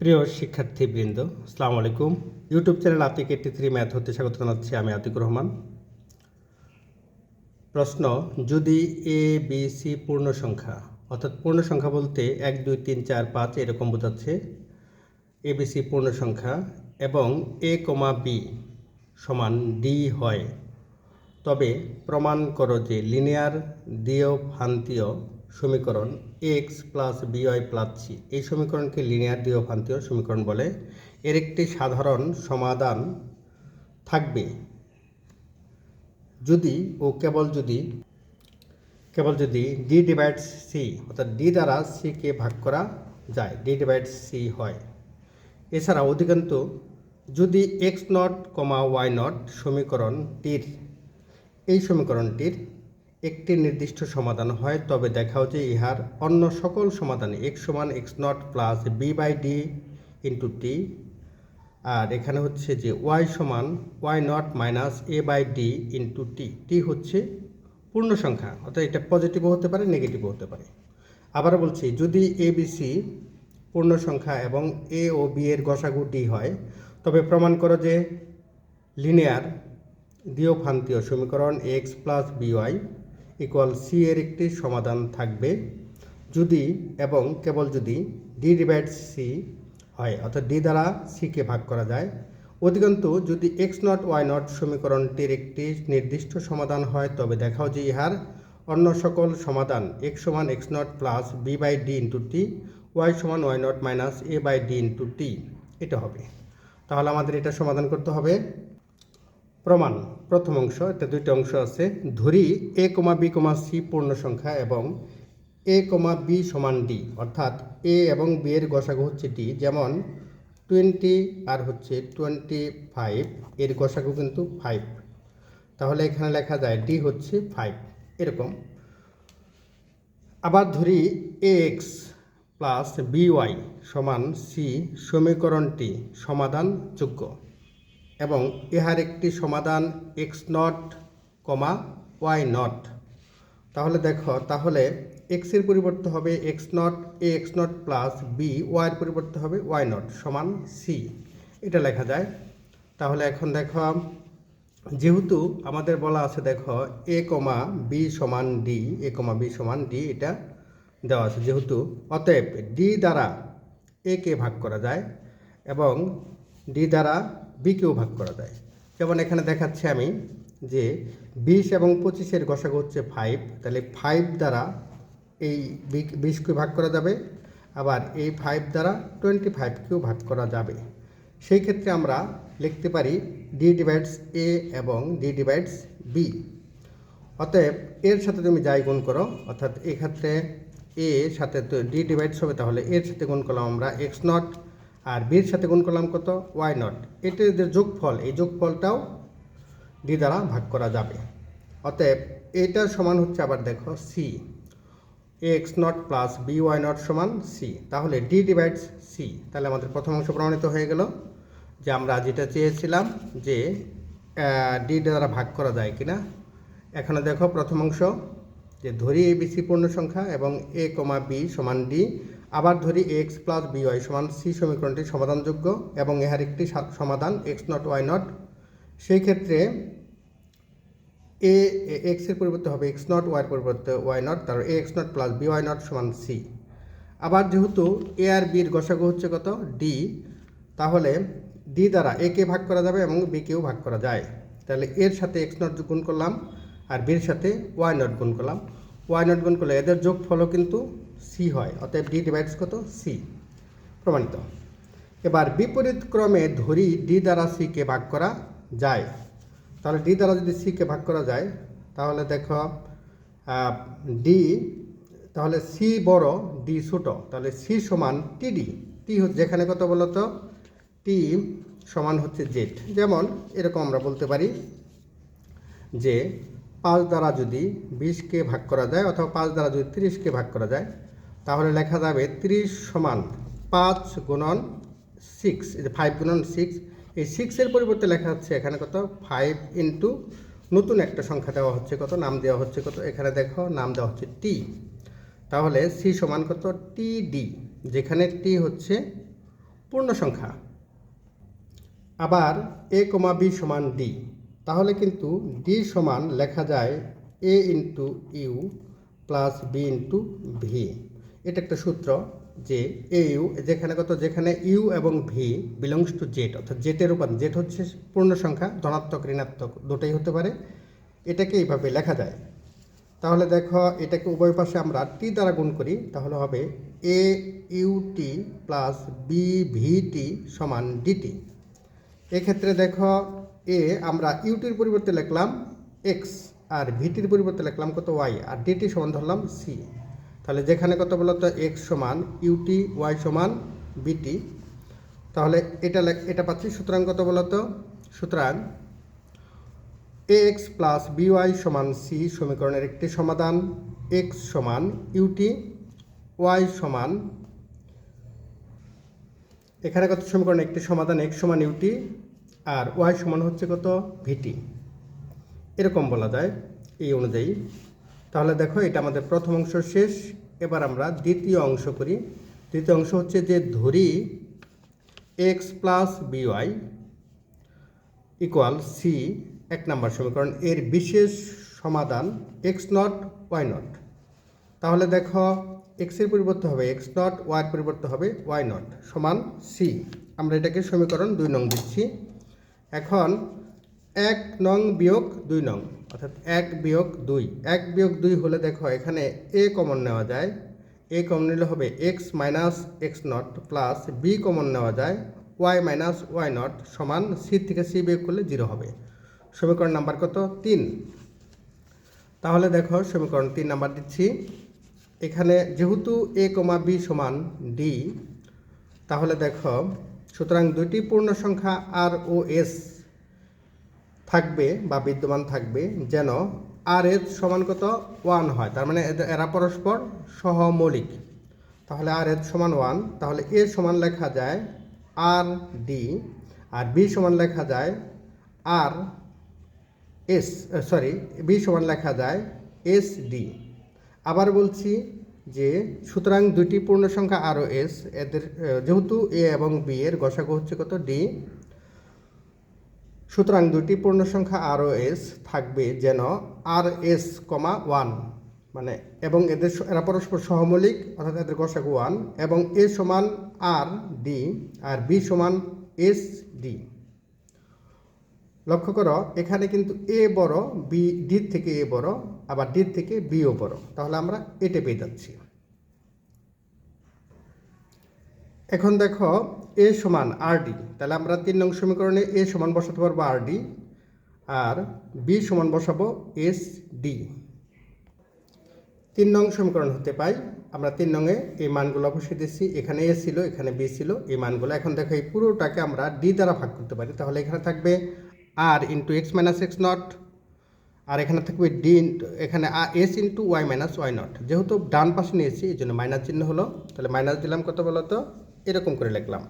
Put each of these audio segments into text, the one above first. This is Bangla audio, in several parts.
প্রিয় শিক্ষার্থীবৃন্দ, আসসালামু আলাইকুম। YouTube channel Atik eighty three math হতে স্বাগত জানাচ্ছি আমি আতিকুর রহমান। প্রশ্ন, যদি এ বি সি পূর্ণ সংখ্যা, অর্থাৎ পূর্ণ সংখ্যা বলতে এক, দুই, তিন, চার, পাঁচ এরকম বোঝাচ্ছে। এ বি সি পূর্ণ সংখ্যা এবং এ কমা বি সমান ডি হয়। তবে প্রমাণ করো যে লিনিয়ার দিয় ভান্তীয় সমীকরণ x plus b y plus c এই সমীকরণকে লিনিয়ার দিয় ভান্তীয় সমীকরণ বলে। এর একটি সাধারণ সমাধান থাকবে। যদি ও কেবল যদি কেবল যদি ডি ডিভাইডস সি অর্থাৎ ডি দ্বারা সিকে ভাগ করা যায় ডি ডিভাইডস সি হয়। এছাড়া অধিকান্ত যদি x nought comma y nought সমীকরণটির এই সমীকরণটির একটি নির্দিষ্ট সমাধান হয়, তবে দেখাও যে ইহার অন্য সকল সমাধানে এক্স সমান x nought plus b by d into t আর এখানে হচ্ছে যে ওয়াই সমান y nought minus a by d into t t হচ্ছে পূর্ণ সংখ্যা, অর্থাৎ এটা পজিটিভও হতে পারে নেগেটিভও হতে পারে। আবার বলছি, যদি এ বি সি পূর্ণ সংখ্যা এবং এ ও বি এর গসাগু ডি হয়, তবে প্রমাণ করো যে লিনিয়ার দিওফান্তীয় সমীকরণ x plus b y equal c এর একটি সমাধান থাকবে যদি এবং কেবল যদি ডি ডিভাইড সি হয়, অর্থাৎ ডি দ্বারা সিকে ভাগ করা যায়। অধিকন্তু যদি এক্স নট ওয়াই নট সমীকরণটির একটি নির্দিষ্ট সমাধান হয়, তবে দেখাও যে ইহার অন্য সকল সমাধান এক্স সমান x nought plus b by d into t y সমান y nought minus a by d into t এটা হবে। তাহলে আমাদের এটা সমাধান করতে হবে। প্রমাণ, প্রথম অংশ এটা দুইটা অংশ আছে। ধরি, এ কমা বি কমা সি পূর্ণ সংখ্যা এবং এ কমা বি সমান ডি, অর্থাৎ এ এবং বি এর গসাগু হচ্ছে ডি, যেমন টোয়েন্টি আর হচ্ছে টোয়েন্টি ফাইভ, এর গসাগু কিন্তু ফাইভ। তাহলে এখানে লেখা যায় ডি হচ্ছে ফাইভ, এরকম। আবার ধরি, a x plus b y সমান সি সমীকরণটি সমাধানযোগ্য। এবং ইহার একটি সমাধান x nought comma y nought তাহলে দেখো, তাহলে এক্সের পরিবর্তে হবে x nought a x nought plus b ওয়াইয়ের পরিবর্তে হবে ওয়াই নট সমান সি এটা লেখা যায়। তাহলে এখন দেখো, যেহেতু আমাদের বলা আছে, দেখো এ কমা বি সমান ডি এ কমা বি সমান ডি এটা দেওয়া আছে যেহেতু। অতএব ডি দ্বারা এ কে ভাগ করা যায় এবং ডি দ্বারা বিকেও ভাগ করা যায়। যেমন এখানে দেখাচ্ছি আমি যে বিশ এবং পঁচিশের গসাগু হচ্ছে ফাইভ তাহলে ফাইভ দ্বারা এই বিশকে ভাগ করা যাবে। আবার এই ফাইভ দ্বারা টোয়েন্টি ফাইভকেও ভাগ করা যাবে। সেই ক্ষেত্রে আমরা লিখতে পারি ডি ডিভাইডস এ এবং ডি ডিভাইডস বি অতএব এর সাথে তুমি যাই গুণ করো, অর্থাৎ এক্ষেত্রে এ সাথে তো ডি ডিভাইডস হবে, তাহলে এর সাথে গুণ করলাম আমরা এক্স নট আর বির সাথে গুণ করলাম কত? ওয়াই নট এটার যে যোগফল। এই যোগফলটাও ডি দ্বারা ভাগ করা যাবে। অতএব এটার সমান হচ্ছে আবার দেখো c x nought plus b y nought সমান সি তাহলে ডি ডিভাইডস সি তাহলে আমাদের প্রথম অংশ প্রমাণিত হয়ে গেল যে আমরা যেটা চেয়েছিলাম যে ডি দ্বারা ভাগ করা যায় কিনা। এখানে দেখো প্রথম অংশ যে ধরি এ বি সি পূর্ণ সংখ্যা এবং এ কমা বি সমান ডি আবার ধরি এক্স প্লাস বি ওয়াই সমান সি সমীকরণটি সমাধানযোগ্য এবং এর একটি সমাধান এক্স নট ওয়াই নট সেই ক্ষেত্রে এ এক্সের পরিবর্তে হবে এক্স নট ওয়াইয়ের পরিবর্তে ওয়াই নট তার a x nought plus b y nought সমান সি আবার যেহেতু এ আর বির গসাগু হচ্ছে কত? ডি তাহলে ডি দ্বারা এ কে ভাগ করা যাবে এবং বি কেও ভাগ করা যায়। তাহলে এর সাথে এক্স নট গুণ করলাম আর বির সাথে ওয়াই নট গুণ করলাম। ওয়াই নট গুণ করলে এদের যোগ ফলও কিন্তু সি হয়, অতএব ডি ডিভাইডস কত? সি প্রমাণিত। এবার বিপরীত ক্রমে ধরি ডি দ্বারা সিকে ভাগ করা যায়। তাহলে ডি দ্বারা যদি সিকে ভাগ করা যায়, তাহলে দেখো ডি তাহলে সি বড় ডি ছোট। তাহলে সি সমান টিডি টি হচ্ছে যেখানে কত বলতো টি সমান হচ্ছে জেড যেমন এরকম আমরা বলতে পারি যে পাঁচ দ্বারা যদি বিশকে ভাগ করা যায়, অথবা পাঁচ দ্বারা যদি তিরিশকে ভাগ করা যায় তাহলে লেখা যাবে ত্রিশ সমান পাঁচ গুণন সিক্স ফাইভ গুণন সিক্স এই সিক্সের পরিবর্তে লেখা হচ্ছে এখানে কত? ফাইভ ইন্টু নতুন একটা সংখ্যা দেওয়া হচ্ছে কত? নাম দেওয়া হচ্ছে কত? এখানে দেখো নাম দেওয়া হচ্ছে টি তাহলে সি সমান কত? টি ডি যেখানে টি হচ্ছে পূর্ণ সংখ্যা। আবার এ কমা বি সমান ডি তাহলে কিন্তু ডি সমান লেখা যায় a into u plus b into v এটা একটা সূত্র যে এ, ইউ, যেখানে কত, যেখানে ইউ এবং ভি বিলংস টু জেট অর্থাৎ জেটের উপাদান জেট হচ্ছে পূর্ণ সংখ্যা, ধনাত্মক, ঋণাত্মক, দুটোই হতে পারে। এটাকে এইভাবে লেখা যায়। তাহলে দেখো, এটাকে উভয় পাশে আমরা টি দ্বারা গুণ করি, তাহলে হবে a, u, t plus b, v, t সমান ডিটি এক্ষেত্রে দেখো, এ, আমরা ইউটির পরিবর্তে লিখলাম এক্স আর ভিটির পরিবর্তে লিখলাম কত ওয়াই আর ডিটি সমান ধরলাম সি তাহলে যেখানে কত বলতো এক্স সমান ইউটি ওয়াই সমান বিটি তাহলে এটা এটা পাচ্ছি, সুতরাং কত বলতো সুতরাং a x plus b y সমান সি সমীকরণের একটি সমাধান এক্স সমান ইউটি ওয়াই সমান, এখানে কত সমীকরণ একটি সমাধান এক্স সমান ইউটি আর ওয়াই সমান হচ্ছে কত? ভিটি এরকম বলা যায়, এই অনুযায়ী। তাহলে দেখো, এটা আমাদের প্রথম অংশ শেষ। এবার আমরা দ্বিতীয় অংশ করি। দ্বিতীয় অংশ হচ্ছে যে ধরি x plus b y equal c এক নম্বর সমীকরণ। এর বিশেষ সমাধান এক্স নট ওয়াই নট তাহলে দেখো এক্সের পরিবর্তে হবে এক্স নট ওয়াইয়ের পরিবর্তে হবে ওয়াই নট সমান সি আমরা এটাকে সমীকরণ দুই নং দিচ্ছি। এখন এক নং বিয়োগ দুই নং। অর্থাৎ এক বিয়োগ দুই। এক বিয়োগ দুই হলে দেখো এখানে এ কমন নেওয়া যায়। এ কমন নিলে হবে x minus x nought plus b common নেওয়া যায়। ওয়াই মাইনাস ওয়াই নট সমান সি থেকে সি বিয়োগ করলে জিরো হবে। সমীকরণ নাম্বার কত? তিন। তাহলে দেখো সমীকরণ তিন নাম্বার দিচ্ছি। এখানে যেহেতু এ কমা বি সমান ডি তাহলে দেখো সুতরাং দুইটি পূর্ণ সংখ্যা আর ও এস থাকবে বা বিদ্যমান থাকবে যেন আর এস সমান কত? ওয়ান হয়। তার মানে এরা পরস্পর সহমৌলিক। তাহলে আর এস সমান ওয়ান তাহলে এ সমান লেখা যায় আর ডি আর বি সমান লেখা যায় আর এস সরি বি সমান লেখা যায় এস ডি আবার বলছি যে, সুতরাং দুইটি পূর্ণ সংখ্যা আর এস এদের যেহেতু এ এবং বি এর গসাগু হচ্ছে কত? ডি সুতরাং দুটি পূর্ণ সংখ্যা আর ও এস থাকবে যেন আর এস কমা ওয়ান মানে এবং এদের এরা পরস্পর সহমৌলিক, অর্থাৎ এদের গসাগু ওয়ান এবং এ সমান আর ডি আর বি সমান এস ডি লক্ষ্য করো, এখানে কিন্তু এ বড় বি ডির থেকে এ বড়, আবার ডির থেকে বিও বড়। তাহলে আমরা এটে পেয়ে যাচ্ছি। এখন দেখো এ সমান আর ডি তাহলে আমরা তিন নং সমীকরণে এ সমান বসাতে পারব আর ডি আর বি সমান বসাবো এস ডি তিন নং সমীকরণ হতে পাই, আমরা তিন নংয়ে এই মানগুলো বসিয়ে দিচ্ছি এখানে এ ছিল, এখানে বি ছিল, এই মানগুলো এখন দেখো এই পুরোটাকে আমরা ডি দ্বারা ভাগ করতে পারি, তাহলে এখানে থাকবে r into x minus x nought আর এখানে থাকবে ডি ইন্টু এখানে s into y minus y nought যেহেতু ডান পাশে নিয়েছি, এই জন্য মাইনাস চিহ্ন হলো, তাহলে মাইনাস দিলাম কত বলো তো এরকম করে লিখলাম।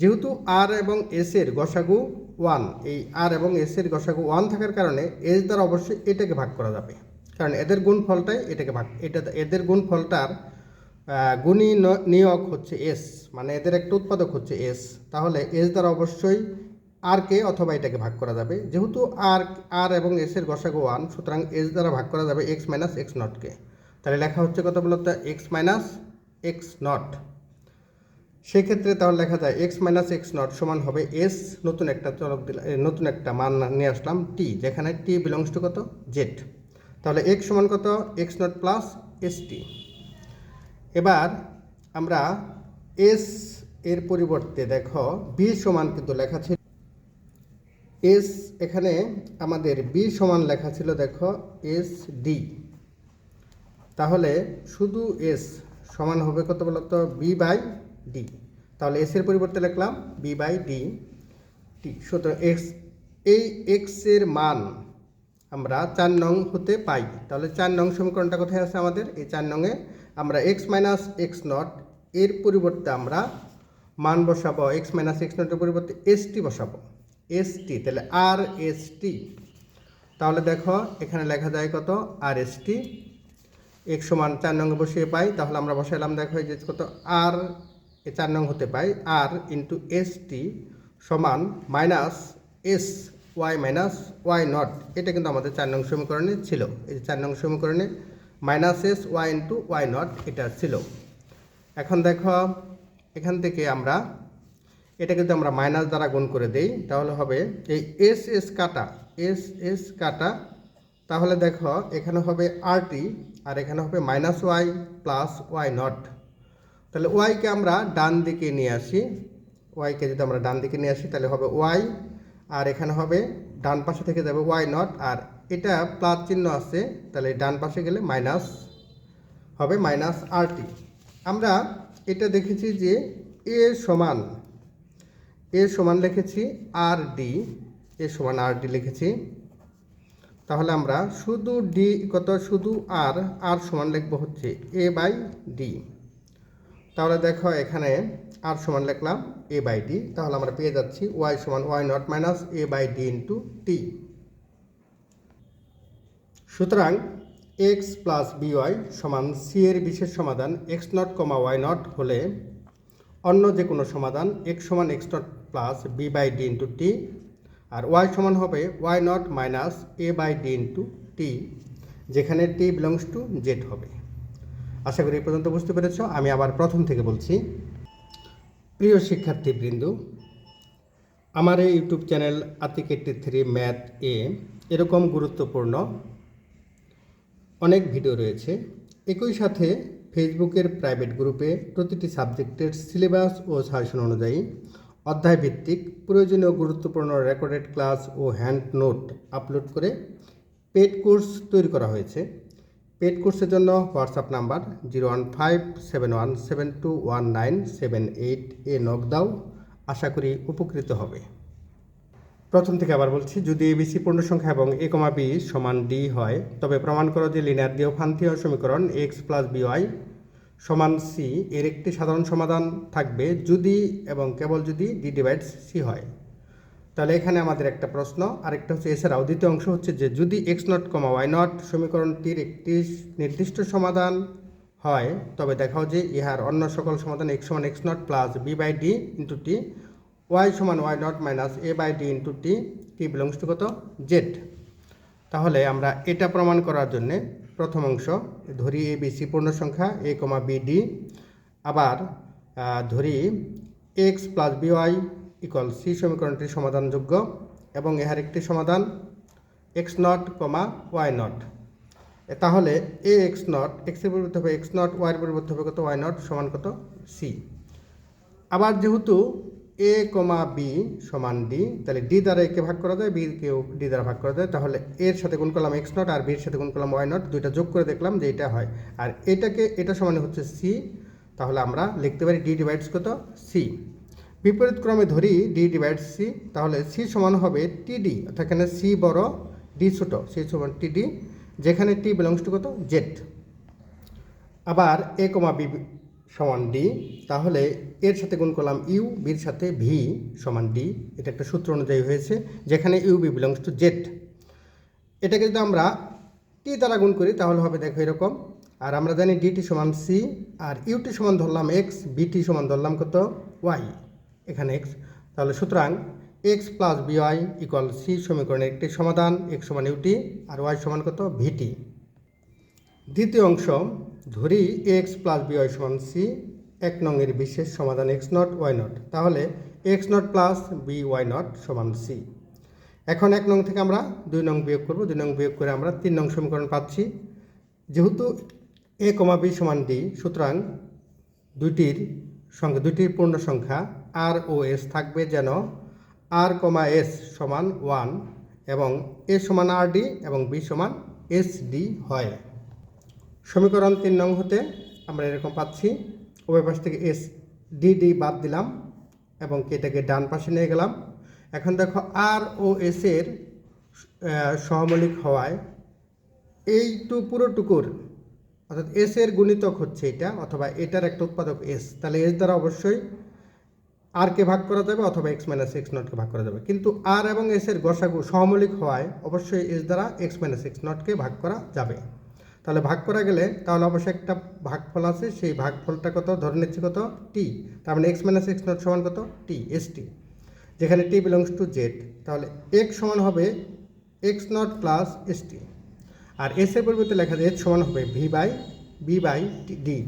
যেহেতু আর এবং এস এর গসাগু ওয়ান, এই আর এবং এস এর গসাগু ওয়ান থাকার কারণে এস দ্বারা অবশ্যই এটাকে ভাগ করা যাবে। কারণ এদের গুণ ফলটাই এটাকে ভাগ, এটা এদের গুণ ফলটার গুণী নিয়োগ হচ্ছে এস মানে এদের একটা উৎপাদক হচ্ছে এস। তাহলে এস দ্বারা অবশ্যই আর কে অথবা এটাকে ভাগ করা যাবে। যেহেতু আর আর এবং এস এর গসাগু ওয়ান, সুতরাং এস দ্বারা ভাগ করা যাবে এক্স মাইনাস এক্স নটকে তাহলে লেখা হচ্ছে কত বলতো? X minus x nought. সেক্ষেত্রে তাহলে লেখা যায় এক্স মাইনাস এক্স নট সমান হবে এস নতুন একটা চলক দিলাম নতুন একটা মান নিয়ে আসলাম টি যেখানে টি বিলংস টু কত? জেড তাহলে এক্স সমান কত? X nought plus s t এবার আমরা এস এর পরিবর্তে দেখো বি সমান কিন্তু লেখা ছিল এস এখানে আমাদের বি সমান লেখা ছিল দেখো এস ডি তাহলে শুধু এস সমান হবে কত বলতো? বি বাই ডি তাহলে এস এর পরিবর্তে লিখলাম বি বাই ডি টি সুতরাং এক্স এই এক্সের মান আমরা চার নং হতে পাই। তাহলে চার নং সমীকরণটা কোথায় আছে আমাদের? এই চার নংয়ে আমরা এক্স মাইনাস এক্স নট এর পরিবর্তে আমরা মান বসাবো। এক্স মাইনাস এক্স নটের পরিবর্তে এস টি বসাবো। এস টি তাহলে আর এস টি তাহলে দেখো, এখানে লেখা যায় কত? আর এস টি এক সমান চার নঙ্গে বসিয়ে পাই। তাহলে আমরা বসাইলাম, দেখো যে কত? আর এ চার নং হতে পাই আর ইন্টু এস টি সমান minus s y minus y nought এটা কিন্তু আমাদের চার নং সমীকরণে ছিল। এই চার নং সমীকরণে minus s y into y nought এটা ছিল। এখন দেখো, এখান থেকে আমরা এটা কিন্তু আমরা মাইনাস দ্বারা গুণ করে দেই, তাহলে হবে এই এস এস কাটা এস এস কাটা, তাহলে দেখো এখানে হবে আরটি আর এখানে হবে minus y plus y nought তাহলে ওয়াইকে আমরা ডান দিকে নিয়ে আসি। ওয়াইকে যদি আমরা ডান দিকে নিয়ে আসি, তাহলে হবে ওয়াই আর এখানে হবে ডান পাশে থেকে যাবে ওয়াই নট আর এটা প্লাস চিহ্ন আছে, তাহলে ডান পাশে গেলে মাইনাস হবে মাইনাস আরটি আমরা এটা দেখেছি যে এ সমান এ সমান লিখেছি আর ডি এ সমান আর ডি লিখেছি। তাহলে আমরা শুধু ডি কত? শুধু আর আর সমান লিখব হচ্ছে এ বাই ডি তাহলে দেখো এখানে আর সমান লিখলাম এ বাই ডি তাহলে আমরা পেয়ে যাচ্ছি ওয়াই সমান y nought minus a by d into t সুতরাং এক্স প্লাস বিওয়াই সমান সি এর বিশেষ সমাধান x nought comma y nought হলে অন্য যে কোনো সমাধান এক্স সমান x nought plus b by d into t R Y সমান হবে y nought minus a by d into t যেখানে টি বিলংস টু জেড হবে। আশা করি এই পর্যন্ত বুঝতে পেরেছ। আমি আবার প্রথম থেকে বলছি, প্রিয় শিক্ষার্থীবৃন্দ, আমার এই YouTube channel Atik eighty three math এ এরকম গুরুত্বপূর্ণ অনেক ভিডিও রয়েছে। একই সাথে ফেসবুকের প্রাইভেট গ্রুপে প্রতিটি সাবজেক্টের সিলেবাস ও সাজেশন অনুযায়ী অধ্যায়ভিত্তিক প্রয়োজনীয় গুরুত্বপূর্ণ রেকর্ডেড ক্লাস ও হ্যান্ড নোট আপলোড করে পেড কোর্স তৈরি করা হয়েছে। পেড কোর্সের জন্য WhatsApp number zero one five seven one seven two one nine seven eight এ নক দাও। আশা করি উপকৃত হবে। প্রথম থেকে আবার বলছি, যদি এবিসি পূর্ণ সংখ্যা এবং এ কমা বি সমান ডি হয়, তবে প্রমাণ করো যে লিনার লিনিয়ার দিওফান্তীয় সমীকরণ এক্স প্লাস বিওয়াই সমান সি, এর একটি সাধারণ সমাধান থাকবে যদি এবং কেবল যদি ডি ডিভাইডস সি হয়। তাহলে এখানে আমাদের একটা প্রশ্ন, আরেকটা হচ্ছে এছাড়াও দ্বিতীয় অংশ হচ্ছে যে, যদি x nought comma y nought সমীকরণটির একটি নির্দিষ্ট সমাধান হয়, তবে দেখাও যে ইহার অন্য সকল সমাধান এক্স সমান x nought plus b by d into t y সমান y nought minus a by d into t t belongs to কত? জেড তাহলে আমরা এটা প্রমাণ করার জন্যে প্রথম অংশ ধরি এ বি সি পূর্ণ সংখ্যা এ কমা বি ডি আবার ধরি x plus b y equal c সমীকরণটি সমাধানযোগ্য এবং এহার একটি সমাধান x nought comma y nought তাহলে এ এক্স নট এক্সের পরিবর্তে হবে এক্স নট ওয়াইয়ের পরিবর্তে হবে কত? ওয়াই নট সমান কত? সি আবার যেহেতু এ কমা বি সমান ডি তাহলে ডি দ্বারা একে ভাগ করা যায় বি কেও ডি দ্বারা ভাগ করা যায়। তাহলে এর সাথে গুণ করলাম এক্স নট আর বির সাথে গুণ করলাম ওয়াই নট দুইটা যোগ করে দেখলাম যে এটা হয়। আর এটাকে, এটা সমান হচ্ছে সি তাহলে আমরা লিখতে পারি ডি ডিভাইডস কত? সি বিপরীত ক্রমে ধরি ডি ডিভাইড সি তাহলে সি সমান হবে টিডি অর্থাৎ এখানে সি বড় ডি ছোট সি সমান টিডি যেখানে টি বিলংস টু কত? জেড আবার এ কমা বি সমান ডি তাহলে এর সাথে গুণ করলাম ইউ বির সাথে ভি সমান ডি এটা একটা সূত্র অনুযায়ী হয়েছে, যেখানে u b belongs to z এটাকে যদি আমরা টি দ্বারা গুণ করি, তাহলে হবে দেখো এরকম, আর আমরা জানি ডিটি সমান সি আর ইউটি সমান ধরলাম এক্স বিটি সমান ধরলাম কত? ওয়াই এখানে এক্স তাহলে সুতরাং x plus b y equal c সমীকরণের একটি সমাধান এক্স সমান ইউটি আর ওয়াই সমান কত? ভিটি দ্বিতীয় অংশ, ধরি এক্স প্লাস বিওয়াই সমান সি এক নংয়ের বিশেষ সমাধান এক্স নট ওয়াই নট তাহলে X nought plus B Y nought সমান সি এখন এক নং থেকে আমরা দুই নং বিয়োগ করব, দুই নং বিয়োগ করে আমরা তিন নং সমীকরণ পাচ্ছি। যেহেতু এ কমা বি সমান ডি সুতরাং দুইটির সঙ্গে, দুইটির পূর্ণ সংখ্যা আর ও এস থাকবে যেন আর কমা এস সমান ওয়ান এবং এ সমান আর ডি এবং বি সমান এস ডি হয়। সমীকরণ তিন নং হতে আমরা এরকম পাচ্ছি। উভয় পাশ থেকে এস ডি ডি বাদ দিলাম এবং এটাকে ডান পাশে নিয়ে গেলাম। এখন দেখো আর ও এস এর সহমৌলিক হওয়ায় এই টু পুরোটুকুর অর্থাৎ এস এর গুণিতক হচ্ছে এটা অথবা এটার একটা উৎপাদক এস তাহলে এস দ্বারা অবশ্যই আর কে ভাগ করা যাবে অথবা এক্স মাইনাস এক্স নটকে ভাগ করা যাবে। কিন্তু আর এবং এস এর গসাগু সহমৌলিক হওয়ায় অবশ্যই এস দ্বারা এক্স মাইনাস এক্স নটকে ভাগ করা যাবে। তাহলে ভাগ করা গেলে তাহলে অবশ্যই একটা ভাগফল আছে, সেই ভাগফলটা কত? ধরে নিচ্ছি কত? টি তার মানে এক্স মাইনাস এক্স নট সমান কত? টি এস টি যেখানে টি বিলংস টু জেড তাহলে এক্স সমান হবে x nought plus s t আর এস এর পরিবর্তে লেখা যায় এস সমান হবে v by b by d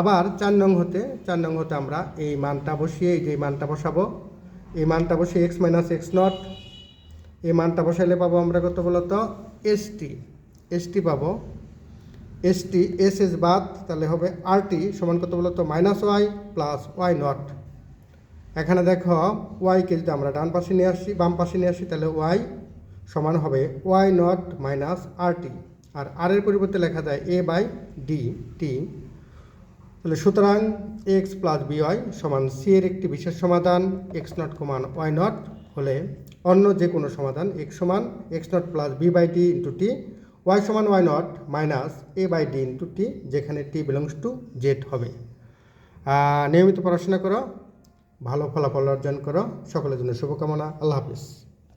আবার চার নং হতে, চার নং হতে আমরা এই মানটা বসিয়ে, এই যে মানটা বসাবো। এই মানটা বসিয়ে এক্স মাইনাস এক্স নট এই মানটা বসাইলে পাবো আমরা কত বলতো? এস টি এস টি পাবো। এস টি এস এস বাদ তাহলে হবে আর টি সমান কত বলতো? Minus y plus y nought এখানে দেখো ওয়াইকে যদি আমরা ডান পাশে নিয়ে আসি, বাম পাশে নিয়ে আসি, তাহলে ওয়াই সমান হবে y nought minus r t আর আর এর পরিবর্তে লেখা যায় এ বাই ডি টি তাহলে সুতরাং এক্স প্লাস বি ওয়াই সমান সি এর একটি বিশেষ সমাধান এক্স নট সমান ওয়াই নট হলে অন্য যে কোনো সমাধান এক্স সমান x nought plus b by d into t y সমান y nought minus a by d into t যেখানে টি বিলংস টু জেড হবে। নিয়মিত পড়াশোনা করো, ভালো ফলাফল অর্জন করো, সকলের জন্য শুভকামনা, আল্লাহ হাফিজ।